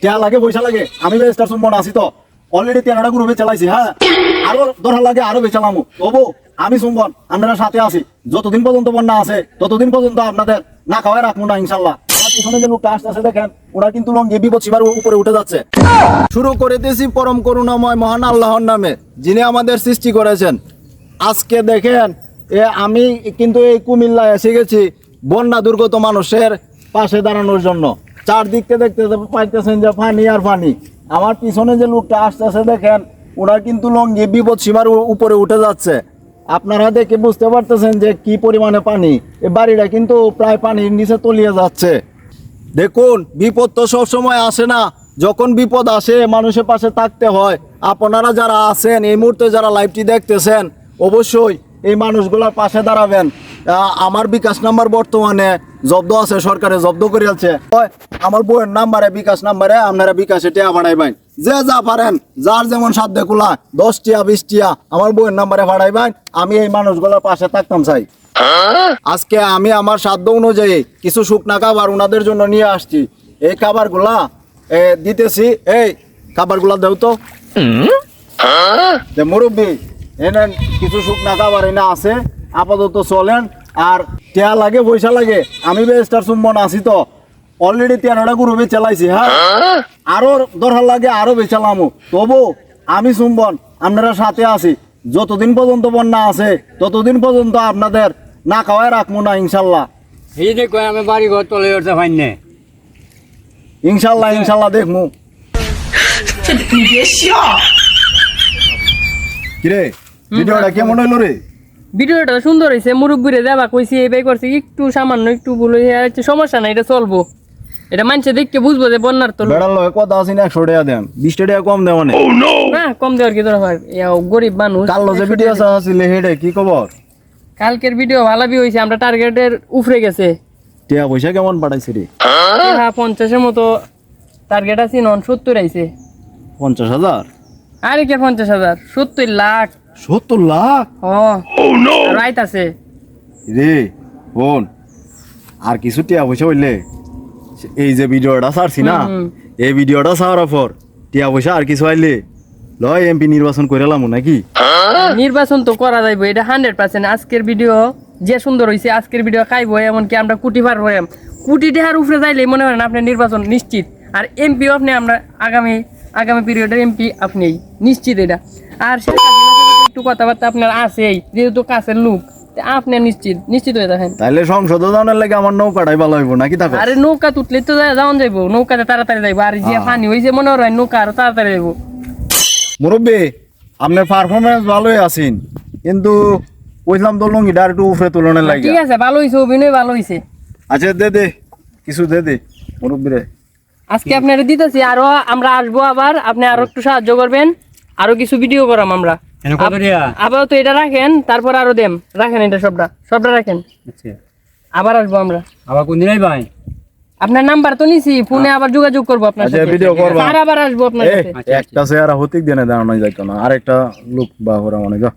টিয়া লাগে পয়সা লাগে। আমি বেস্টার সুমন আছি তো। অলরেডি তেরোটা গ্রুপে চালাইছি হ্যাঁ আরও দরকার লাগে, আরও বেচালামু তবু আমি সুমন আপনারা সাথে আছি। যতদিন পর্যন্ত বন্যা আছে, ততদিন পর্যন্ত আপনাদের না খাওয়াই রাখব না, ইনশাল্লাহ। পিছনে ওরা কিন্তু উপরে উঠে যাচ্ছে। শুরু পরম মহান আল্লাহর নামে, যিনি আমাদের সৃষ্টি করেছেন। আজকে দেখেন, এ আমি কিন্তু এই কুমিল্লা এসে গেছি, বন্যা দুর্গত মানুষের পাশে দাঁড়ানোর জন্য। চারদিক দেখতে পাইতেছেন যে পানি আর পানি আমার পিছনে যে লোকটা আসতেছে দেখেন, ওনার কিন্তু লঙ্গি বিপদ সীমার উপরে উঠে যাচ্ছে। আপনারা দেখে বুঝতে পারতেছেন যে কি পরিমাণে পানি। এই বাড়িটা কিন্তু প্রায় পানির নিচে তলিয়ে যাচ্ছে। দেখুন, বিপদ তো সবসময় আসে না। যখন বিপদ আসে, মানুষের পাশে থাকতে হয়। আপনারা যারা আছেন, এই মুহূর্তে যারা লাইভটি দেখতেছেন, অবশ্যই এই মানুষগুলোর পাশে দাঁড়াবেন। আমার বিকাশ নাম্বার বর্তমানে জব্দ আছে সরকারে জব্দ করে আছে আমার বইয়ের নাম্বারে বিকাশ নাম্বারে আপনারা বিকাশে টিয়া ভাড়াইবেন যে যা পারেন যার যেমন সাধ্য কুলা দশ টিয়া বিশ টিয়া আমার বইয়ের নাম্বারে ভাড়াইবেন আমি এই মানুষগুলোর পাশে থাকতাম চাই। আজকে আমি আমার সাধ্য অনুযায়ী কিছু শুকনা খাবার ওনাদের জন্য নিয়ে আসছি। এই খাবারগুলা দিতেছি। এই খাবারগুলা দেও তো মুরব্বী এনেন কিছু শুকনা খাবার এনে আছে। আপাতত চলেন। আর টেয়া লাগে পয়সা লাগে। আমি বেস্টার সুমন আছি তো অলরেডি তেরোটা গ্রুপে চালাইছি হ্যাঁ? আরও দরকার লাগে আরও বেচালামু তবু আমি সুমবন আপনারা সাথে আছি। যতদিন পর্যন্ত বন্যা আছে ততদিন পর্যন্ত আপনাদের না খাওয়াই রাখব না ইনশাল্লাহ। এই যে কয় আমি বাড়ি ঘর তলে উঠতে পারি না ইনশাল্লাহ ইনশাল্লাহ দেখমু কিরে ভিডিওটা কেমন হইল রে? ভিডিওটা সুন্দর হয়েছে মুরব্বীরে দেবা কইছি এই বাই করছি একটু সামান্য একটু ভুল হয়ে যাচ্ছে সমস্যা নাই এটা চলবো। এটা মানুষে দেখকে বুঝব যে বন্যার তো বেড়ার লগে কথা আছি না একশো টাকা দেন। বিশ টাকা কম দেওয়া নেই না কম দেওয়ার কি দরকার? ইয়া, গরিব মানুষ। কাল যে ভিডিও আসলে হেডে কি খবর? কালকের ভিডিও ভালো বি হয়েছে আমরা টার্গেটের উফরে গেছে। টিয়া পয়সা কেমন পাঠাইছি রে? হ্যাঁ পঞ্চাশের মতো টার্গেট আছে নন সত্তর আইছে। পঞ্চাশ হাজার? আরে কে পঞ্চাশ হাজার? সত্তর লাখ। সত্তর লাখ? রাইট আছে। রে বোন আর কিছু টিয়া পয়সা হইলে এই যে ভিডিওটা ছাড়ছি না। এই ভিডিওটা ছাড়ার পর টিয়া পয়সা আর কিছু আইলে লয় এমপি নির্বাচন করে লামু নাকি? নির্বাচন তো করা যাইব এটা হান্ড্রেড পার্সেন্ট আজকের ভিডিও যে সুন্দর হয়েছে আজকের ভিডিও খাইবো এমনকি আমরা কুটি পার হইম কুটি দেহার উপরে যাইলে মনে করেন আপনি নির্বাচন নিশ্চিত। আর এমপি আপনি আমরা আগামী আগামী পিরিয়ডের এমপি আপনি নিশ্চিত এটা। আর সাথে একটু কথাবার্তা আপনার আছেই যেহেতু কাছের লোক আপনি নিশ্চিত নিশ্চিত হয়ে থাকেন। তাইলে সংসদ জানার লাগে আমার নৌকাটাই ভালো হইব নাকি থাকো আরে নৌকা তুটলে তো যাওয়ান যাইবো নৌকাতে তাড়াতাড়ি যাইবো আর যে পানি হয়েছে মনে হয় নৌকা আরও তাড়াতাড়ি যাইবো মুরব্বী আপনার পারফরমেন্স ভালোই আছেন কিন্তু কইলাম তো লঙ্গিটা একটু উপরে তুলনের লাগে। ঠিক আছে ভালো হয়েছে অভিনয় ভালো হয়েছে আচ্ছা দে দে কিছু দে দে মুরব্বী রে আজকে আপনারা দিতেছি আরও আমরা আসব আবার আপনি আরও একটু সাহায্য করবেন আরও কিছু ভিডিও করাম আমরা। আবার তো এটা রাখেন তারপর আরও দেম রাখেন এটা সবটা সবটা রাখেন। আচ্ছা। আবার আসব আমরা। আবার কোন দিন ভাই আপনার নাম্বার তো নিছি ফোনে আবার যোগাযোগ করব আপনার আচ্ছা সাথে। ভিডিও করব। আর আবার আসব আপনার সাথে। একটা চেহারা হতিক দিনে দাঁড়ানো যাইতো না আরেকটা লোক বা ওরা ওরে যা